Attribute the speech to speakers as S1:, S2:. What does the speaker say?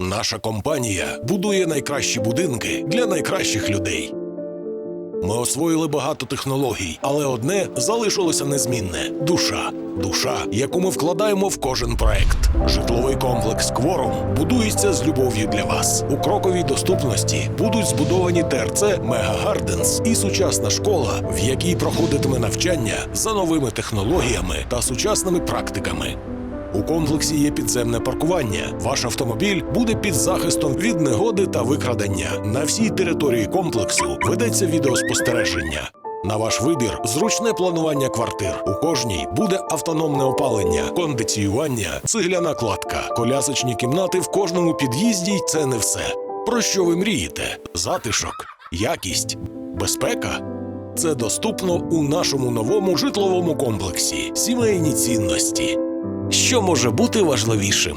S1: Наша компанія будує найкращі будинки для найкращих людей. Ми освоїли багато технологій, але одне залишилося незмінне душа. Душа, яку ми вкладаємо в кожен проект. Житловий комплекс Кворум будується з любов'ю для вас. У кроковій доступності будуть збудовані ТРЦ Мега Гарденс і сучасна школа, в якій проходитиме навчання за новими технологіями та сучасними практиками. У комплексі є підземне паркування. Ваш автомобіль буде під захистом від негоди та викрадення. На всій території комплексу ведеться відеоспостереження. На ваш вибір зручне планування квартир. У кожній буде автономне опалення, кондиціювання, цегляна кладка, колясочні кімнати в кожному під'їзді. й Це не все. Про що ви мрієте? Затишок, якість, безпека. Це доступно у нашому новому житловому комплексі. Сімейні цінності. Що може бути важливішим?